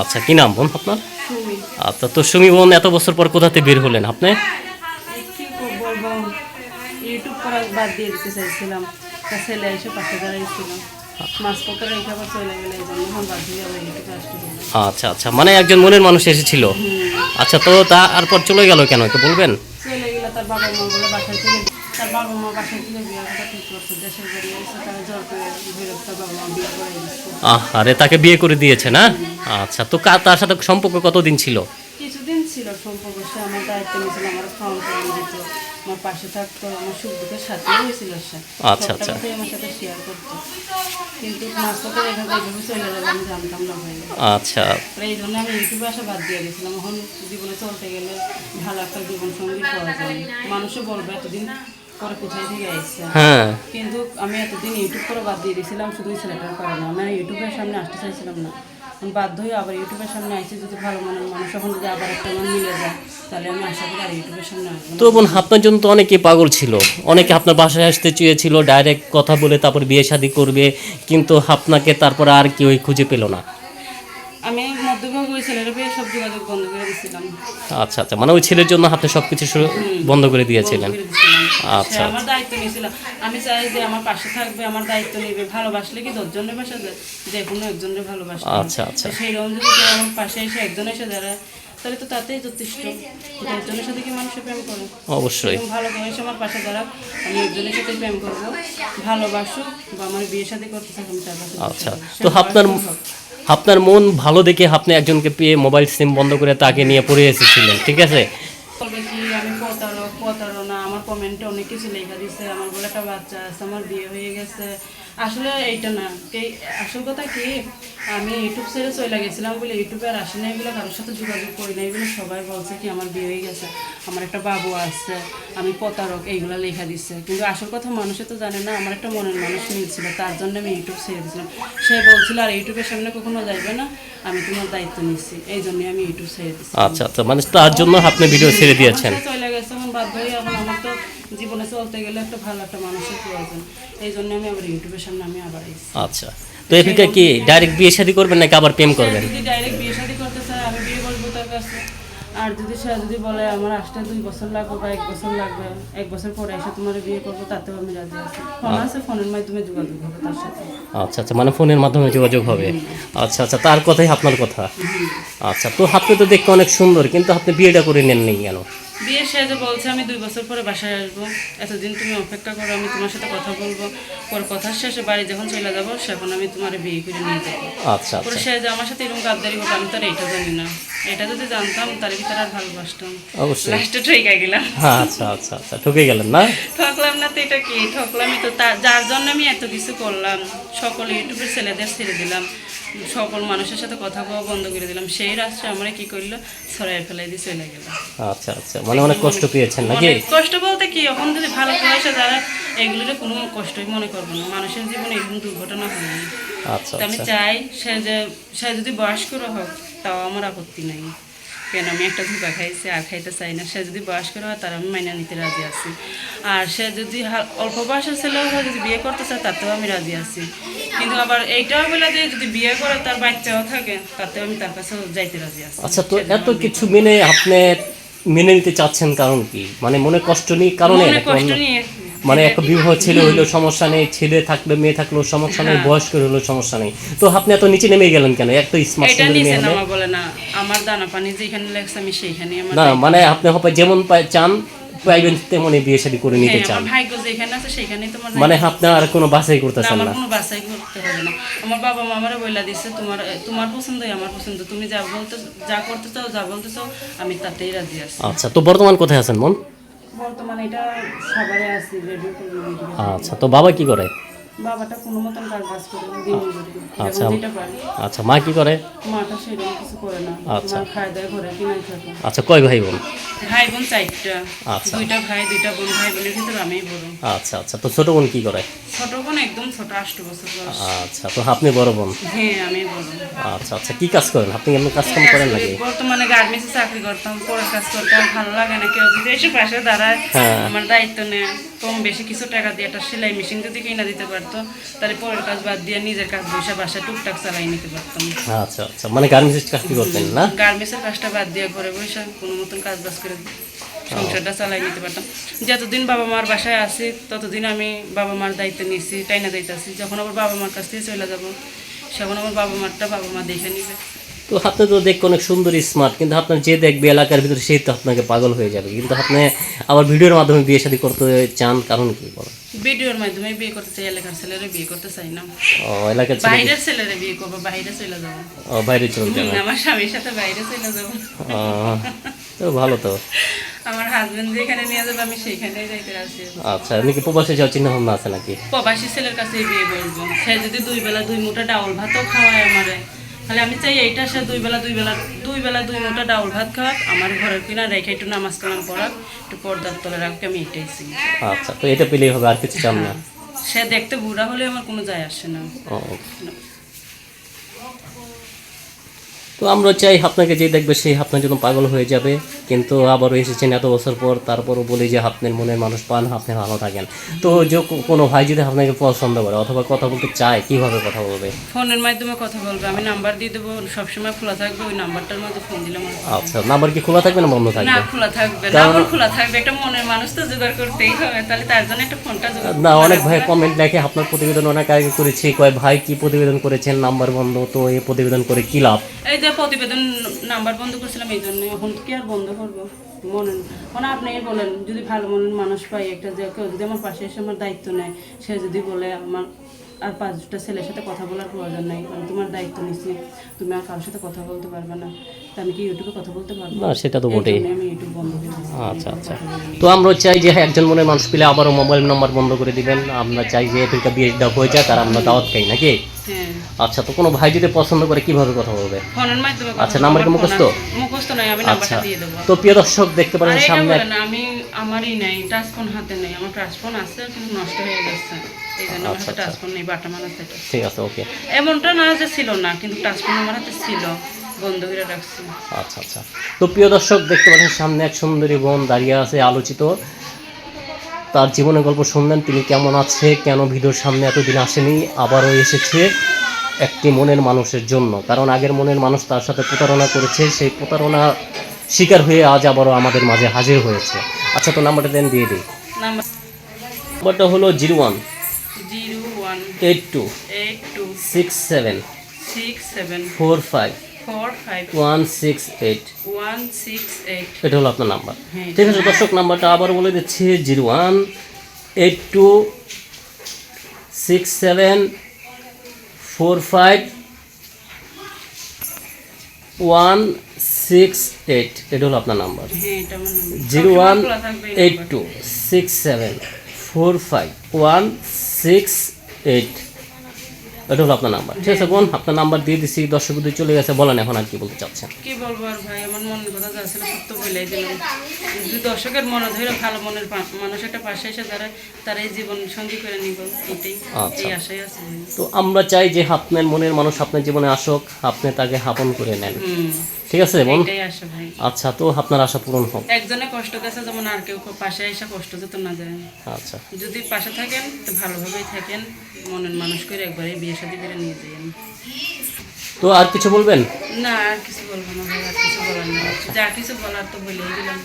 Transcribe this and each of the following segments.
আচ্ছা কি নাম বোন আপনার? আচ্ছা তো সুমি বোন এত বছর পর কোথাতে বের হলেন আপনি? ইউটিউব বাদ দিয়ে দিতে চাইছিলাম। তা ছেলে এসে পাশে আচ্ছা আচ্ছা মানে একজন মনের মানুষ এসেছিল। আচ্ছা তো তারপর চলে গেল কেন একটু বলবেন? চলে গেলে তার বাবা মা বলে বাসায় থেকে তার বাবা মা বাসায় থেকে বিয়ে ঠিক করছে দেশের বাড়ি এসে তারা করে তার বাবা মা বিয়ে করে আরে তাকে বিয়ে করে দিয়েছে না? আচ্ছা তো তার সাথে সম্পর্ক কতদিন ছিল? কিছুদিন ছিল সম্পর্ক সে আমার দায়িত্ব নিয়েছিল আমার টাওয়ান দিত আমার পাশে থাকতো আমার সুখ দুঃখের সাথে হয়েছিল সে। আচ্ছা, আচ্ছা। আমার সাথে শেয়ার করতো। কিন্তু এইভাবে চলে যাবে আমি জানতাম না ভাই। আচ্ছা। এই জন্য আমি ইউটিউবে আসা বাদ দিয়ে গেছিলাম। এখন জীবনে চলতে গেলে ভালো একটা জীবন সঙ্গী পাওয়া যায়। মানুষও বলবে এতদিন পরে কোথায় থেকে আসছে হ্যাঁ। কিন্তু আমি এতদিন ইউটিউব করে বাদ দিয়ে দিয়েছিলাম শুধু এই ছেলেটার কারণে। আমি ইউটিউবের সামনে আসতে চাইছিলাম না। আমি বাধ্য হয়ে আবার ইউটিউবের সামনে আসছি যদি ভালো মনের মানুষ এখন যদি আবার একটা মন মিলে যায় তাহলে আমি আশা করি আর ইউটিউবের সামনে আসব তো বোন আপনার জন্য তো অনেকে পাগল ছিল। অনেকে আপনার বাসায় আসতে চেয়েছিল ডাইরেক্ট কথা বলে তারপর বিয়ে শাদী করবে কিন্তু আপনাকে তারপর আর কেউ খুঁজে পেল না। আমি ওই ছেলের বিয়ে সব যোগাযোগ বন্ধ করে দিয়েছিলাম। আচ্ছা আচ্ছা। মানে ওই ছেলের জন্য আপনি সব কিছু বন্ধ করে দিয়েছিলেন। করে। আচ্ছা, আমার দায়িত্ব নিয়েছিল। আমি চাই যে আমার পাশে থাকবে আমার দায়িত্ব নেবে। ভালোবাসলে কি দশজনের বাসা যায়? যে কোনো একজনের ভালোবাসা আচ্ছা, আচ্ছা। সেই রকম যদি আমার পাশে এসে একজন এসে দাঁড়ায় তাহলে তো তাতেই যথেষ্ট। দশজনের সাথে কি মানুষের প্রেম করে অবশ্যই। ভালো করে আমার পাশে দাঁড়াক আমি একজনের সাথে প্রেম করব। ভালোবাসুক বা আমার বিয়ে সাথে করতে থাকুন তার আচ্ছা। তো আপনার আপনার মন ভালো দেখে আপনি একজনকে পেয়ে মোবাইল সিম বন্ধ করে তাকে নিয়ে পড়ে এসেছিলেন ঠিক আছে? আমি প্রতারক প্রতারণা কমেন্টে অনেক কিছু লেখা দিছে। আমার বলে একটা বাচ্চা আছে আমার বিয়ে হয়ে গেছে। আসলে এইটা না আসল কথা কি আমি ইউটিউব ছেড়ে চলে গেছিলাম বলে ইউটিউবে আর আসি না এগুলো কারোর সাথে যোগাযোগ করি না এগুলো সবাই বলছে কি আমার বিয়ে হয়ে গেছে আমার একটা বাবু আছে আমি প্রতারক এইগুলো লেখা দিচ্ছে কিন্তু আসল কথা মানুষে তো জানে না আমার একটা মনের মানুষ মিলছিল তার জন্য আমি ইউটিউব ছেড়ে দিয়েছিলাম। সে বলছিল আর ইউটিউবের সামনে কখনো যাইবে না আমি তোমার দায়িত্ব নিচ্ছি এই জন্যই আমি ইউটিউব ছেড়ে দিচ্ছি আচ্ছা আচ্ছা মানে তার জন্য আপনি ভিডিও ছেড়ে দিয়েছেন। চলে গেছে এখন বাধ্য হয়ে এখন আমার তো জীবনে চলতে গেলে একটা ভালো একটা মানুষের প্রয়োজন। এই জন্য আমি আবার ইউটিউবের সামনে আমি আবার এসেছি। আচ্ছা। তো এপিকে কি ডাইরেক্ট বিয়ে শাদী করবেন নাকি আবার প্রেম করবেন? যদি ডাইরেক্ট বিয়ে শাদী করতে চায় আমি বিয়ে করব তার কাছে। আর যদি সে যদি বলে আমার আসতে দুই বছর লাগবে বা এক বছর লাগবে এক বছর পরে এসে তোমার বিয়ে করব তাতেও আমি রাজি আছি। ফোন আছে ফোনের মাধ্যমে যোগাযোগ হবে তার সাথে। আচ্ছা আচ্ছা মানে ফোনের মাধ্যমে যোগাযোগ হবে। আচ্ছা আচ্ছা তার কথাই আপনার কথা। আচ্ছা তো আপনি তো দেখতে অনেক সুন্দর কিন্তু আপনি বিয়েটা করে নেন নেননি কেন? বিয়ে সে যে বলছে আমি দুই বছর পরে বাসায় আসব। এতদিন তুমি অপেক্ষা করো আমি তোমার সাথে কথা বলব। পরে কথার শেষে বাড়ি যখন চলে যাব সেখন আমি তোমার বিয়ে করে নিয়ে যাব। আচ্ছা পরে আচ্ছা সে যে আমার সাথে এরকম গাদ্দারি হোক আমি তার এটা জানি না। এটা যদি জানতাম তার ভিতরে আর ভালোবাসতাম। অবশ্যই। লাস্টে ঠেকে গেলাম। হ্যাঁ আচ্ছা আচ্ছা আচ্ছা ঠকে গেলেন না? ঠকলাম না তো এটা কি? ঠকলামই তো। তার যার জন্য আমি এত কিছু করলাম সকল ইউটিউবের ছেলেদের ছেড়ে দিলাম। সকল মানুষের সাথে কথা বলা বন্ধ করে দিলাম। সেই রাস্তা আমরা কি করল? ছড়াই ফেলাই দিয়ে চলে গেল। আচ্ছা আচ্ছা। মানে অনেক কষ্ট পেয়েছেন নাকি? কষ্ট বলতে কি এখন যদি ভালো পয়সা যারা এগুলোর কোনো কষ্টই মনে করব না। মানুষের জীবনে এরকম দুর্ঘটনা হয় আচ্ছা আমি আচ্ছা। চাই সে যে সে যদি বয়স্ক হোক তাও আমার আপত্তি নাই। কেন? আমি একটা ধোকা খাইছি আর খাইতে চাই না। সে যদি বয়স্ক হয় তার আমি মাইনা নিতে রাজি আছি। আর সে যদি অল্প বয়সের ছেলেও হয় যদি বিয়ে করতে চায় তাতেও আমি রাজি আছি। কিন্তু আবার এইটাও বলে দিয়ে যদি বিয়ে করে তার বাচ্চাও থাকে তাতেও আমি তার কাছেও যাইতে রাজি আছি। আচ্ছা তো এত কিছু মেনে আপনি মেনে নিতে চাচ্ছেন কারণ কি? মানে মনে কষ্ট নেই কারণে কষ্ট নিয়ে মানে একটা বিবাহ ছেলে হইলেও সমস্যা নেই ছেলে থাকলে মেয়ে থাকলেও সমস্যা নেই হ্যাঁ। বয়স্ক হলেও সমস্যা নেই। তো আপনি এত নিচে নেমে গেলেন কেন? এত স্মার্ট এটা সুন্দর নিচে নামা বলে না। আমার দানা পানি যেখানে লাগছে আমি সেইখানে আমার না মানে আপনি হবে যেমন পায় চান পাইবেন তেমনই বিয়ে শাদী করে নিতে হ্যাঁ, চান। ভাগ্য যেখানে আছে সেখানেই তোমার মানে আপনি আর কোনো বাছাই করতেছেন আমার না? কোনো বাছাই করতে হবে না। আমার বাবা মা আমারে বইলা দিচ্ছে তোমার তোমার পছন্দই আমার পছন্দ। তুমি যা বলতে যা করতে চাও যা বলতে চাও আমি তাতেই রাজি আছি। আচ্ছা তো বর্তমান কোথায় আছেন মন? আচ্ছা তো বাবা কি করে? বাবাটা কোনো মতন কাজ বাজ করে দিন মজুরি। আচ্ছা। যেটা পারে। আচ্ছা মা কি করে? মাটা সেরকম কিছু করে না। আচ্ছা। খায় দায় ঘরে কিনাই থাকে আচ্ছা কয় ভাই বোন? ভাই বোন চারটা। আচ্ছা। দুইটা ভাই দুইটা বোন ভাই বোনের ভিতরে বড়। আচ্ছা আচ্ছা তো ছোট বোন কি করে? ছোট বোন একদম ছোট আষ্ট বছর বয়স। আচ্ছা তো আপনি বড় বোন? হ্যাঁ আমি বড়। আচ্ছা আচ্ছা কি কাজ করেন? আপনি এমনি কাজ কাম করেন নাকি? বর্তমানে গার্মেন্টসে চাকরি করতাম পরে কাজ করতাম ভালো লাগে না কেউ যদি এসে পাশে দাঁড়ায় হ্যাঁ। আমার দায়িত্ব নেয়। কম বেশি কিছু টাকা দিয়ে একটা সেলাই মেশিন যদি কিনা দিতে পারতাম তাহলে পরের কাজ বাদ দিয়ে নিজের কাজ বসে বাসা টুকটাক চালাই নিতে পারতাম। আচ্ছা আচ্ছা মানে গার্মেন্টস কাজ কি করতেন না? গার্মেন্টসের কাজটা বাদ দিয়ে ঘরে বসে কোনো মতন কাজ বাজ করে সংসারটা চালাই নিতে পারতাম। যতদিন বাবা মার বাসায় আছি ততদিন আমি বাবা মার দায়িত্ব নিয়েছি টাইনা দায়িত্ব আছি। যখন আবার বাবা মার কাছ থেকে চলে যাব সেখন আমার বাবা মারটা বাবা মা দেখে নিবে। তো আপনি তো দেখতে অনেক সুন্দর স্মার্ট কিন্তু আপনার যে দেখবে এলাকার ভিতরে সেই তো আপনাকে পাগল হয়ে যাবে। কিন্তু আপনি আবার ভিডিওর মাধ্যমে বিয়ে শাদী করতে চান কারণ কি বলো ভিডিওর মাধ্যমে বিয়ে করতে চাই এলাকার ছেলেরা বিয়ে করতে চাই না। ও এলাকার ছেলে বাইরের ছেলেরা বিয়ে করব বাইরে চলে যাব। ও, বাইরে চলে যাবে। আমার স্বামীর সাথে বাইরে চলে যাব। তো ভালো তো। আমার হাজবেন্ড যেখানে নিয়ে যাবে আমি যাইতে আচ্ছা এমনি কি প্রবাসে যাওয়ার চিন্তা ভাবনা আছে নাকি? প্রবাসী ছেলের কাছে বিয়ে সে যদি দুই বেলা দুই মুঠা ডাউল ভাতও খাওয়ায় আমারে তাহলে আমি চাই এইটা সে দুই বেলা দুই বেলা দুই বেলা দুই মোটা ডাউল ভাত খাওয়াক আমার ঘরের কিনা রেখে একটু নামাজ কালাম পড়াক একটু পর্দার তলে রাখবে আমি এটাই চাই। আচ্ছা তো এটা পেলেই হবে আর কিছু চান না? সে দেখতে বুড়া হলে আমার কোনো যায় আসে না। তো আমরা চাই আপনাকে যে দেখবে সেই আপনার জন্য পাগল হয়ে যাবে। কিন্তু আবারও এসেছেন এত বছর পর তারপরও বলি যে আপনার মনের মানুষ পান আপনি ভালো থাকেন। তো যে কোনো ভাই যদি আপনাকে পছন্দ করে অথবা কথা বলতে চায় কীভাবে কথা বলবে? ফোনের মাধ্যমে কথা বলবে। আমি নাম্বার দিয়ে দেবো সবসময় খোলা থাকবে ওই নাম্বারটার মধ্যে ফোন দিলে আচ্ছা নাম্বার কি খোলা থাকবে না বন্ধ থাকবে? না খোলা থাকবে। না আমার খোলা থাকবে একটা মনের মানুষ তো জোগাড় করতেই হবে। তাহলে তার জন্য একটা ফোনটা জোগাড় না অনেক ভাই কমেন্ট লেখে আপনার প্রতিবেদন অনেক আগে করেছি। কয় ভাই কি প্রতিবেদন করেছেন? নাম্বার বন্ধ তো এই প্রতিবেদন করে কি লাভ? এই প্রতিবেদন নাম্বার বন্ধ করছিলাম এই জন্য এখন কি আর বন্ধ করব? মনে মানে আপনি বলেন যদি ভালো মনের মানুষ পাই একটা যে কেউ যদি আমার পাশে এসে আমার দায়িত্ব নেয় সে যদি বলে আমার আর পাঁচটা ছেলের সাথে কথা বলার প্রয়োজন নাই আমি তোমার দায়িত্ব নিচ্ছি তুমি আর কারোর সাথে কথা বলতে পারবে না তা আমি কি ইউটিউবে কথা বলতে পারব? না সেটা তো বটেই। জন্যই আমি ইউটিউব বন্ধ করে আচ্ছা আচ্ছা। তো আমরা চাই যে একজন মনের মানুষ পেলে আবারও মোবাইল নাম্বার বন্ধ করে দিবেন। আমরা চাই যে এদিকে বিয়ে দেওয়া হয়ে যাক আর আমরা দাওয়াত খাই নাকি? আচ্ছা তো কোনো ভাই যদি পছন্দ করে কীভাবে কথা বলবে? ফোনের মাধ্যমে আচ্ছা, নাম্বার কি মুখস্থ? মুখস্থ নয় আমি আচ্ছা নাম্বারটা দিয়ে দেবো। তো প্রিয় দর্শক দেখতে পারেন সামনে আমি আমারই নেই টাচ ফোন হাতে নেই আমার টাচ ফোন আছে কিন্তু নষ্ট হয়ে গেছে। এই জন্য আমার আচ্ছা, টাচ ফোন নেই বাটা মারা ঠিক আছে ওকে। এমনটা না যে ছিল না কিন্তু টাচ ফোন আমার হাতে ছিল বন্ধ রাখছি। আচ্ছা আচ্ছা। তো প্রিয় দর্শক দেখতে পাচ্ছেন সামনে এক সুন্দরী বোন দাঁড়িয়ে আছে আলোচিত। তার জীবনের গল্প শুনলেন তিনি কেমন আছে কেন ভিডিওর সামনে এতদিন আসেনি আবারও এসেছে একটি মনের মানুষের জন্য। কারণ আগের মনের মানুষ তার সাথে প্রতারণা করেছে সেই প্রতারণা শিকার হয়ে আজ আবারও আমাদের মাঝে হাজির হয়েছে। আচ্ছা তো নাম্বারটা দেন দিয়ে দিই। নাম্বারটা হলো zero one zero one eight two eight two six seven six seven four five four five one six eight one six eight এটা হলো আপনার নাম্বার হ্যাঁ ঠিক আছে দর্শক নাম্বারটা আবার বলে দিচ্ছি zero one eight two six seven four five one six eight এটা হলো আপনার নাম্বার হ্যাঁ zero one eight two six seven four five one six eight এটা হলো আপনার নাম্বার। ঠিক আছে বোন আপনার নাম্বার দিয়ে দিচ্ছি দর্শক চলে গেছে বলেন এখন আর কি বলতে চাচ্ছেন। কি বলব আর ভাই আমার মনের কথা যা ছিল সত্য বলেই দিলাম। যদি দর্শকের মনে ধরে ভালো মনের মানুষ একটা পাশে এসে তার এই জীবন সঙ্গী করে নিব এটাই আচ্ছা। এই আশাই আছে তো আমরা চাই যে আপনার মনের মানুষ আপনার জীবনে আসুক আপনি তাকে হাপন করে নেন। ঠিক আছে বোন? আচ্ছা তো আপনার আশা পূরণ হোক। একজনে কষ্ট গেছে যেমন আর কেউ পাশে এসে কষ্ট যেত না যায় আচ্ছা। যদি পাশে থাকেন তো ভালোভাবেই থাকেন মনের মানুষ করে একবারে বিয়ে শাদী করে নিয়ে যাবেন তো আর কিছু বলবেন? না আর কিছু বলব না আর কিছু বলার নেই। যা কিছু বলার তো বলেই দিলাম।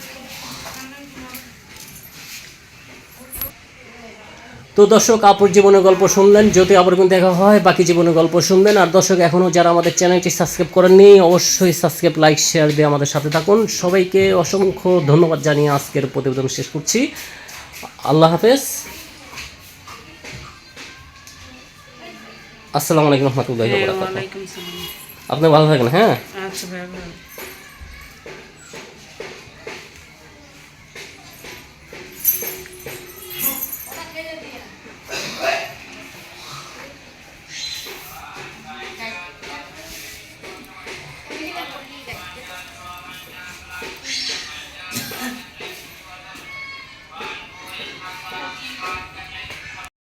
তো দর্শক আপুর জীবনের গল্প শুনলেন যদি আবার কোন দেখা হয় বাকি জীবনের গল্প শুনবেন। আর দর্শক এখনও যারা আমাদের চ্যানেলটি সাবস্ক্রাইব করেননি অবশ্যই সাবস্ক্রাইব লাইক শেয়ার দিয়ে আমাদের সাথে থাকুন। সবাইকে অসংখ্য ধন্যবাদ জানিয়ে আজকের প্রতিবেদন শেষ করছি। আল্লাহ হাফেজ। আসসালামু আলাইকুম রহমতুল্লাহ হ্যাঁ আপনি ভালো থাকেন হ্যাঁ? আচ্ছা ভাই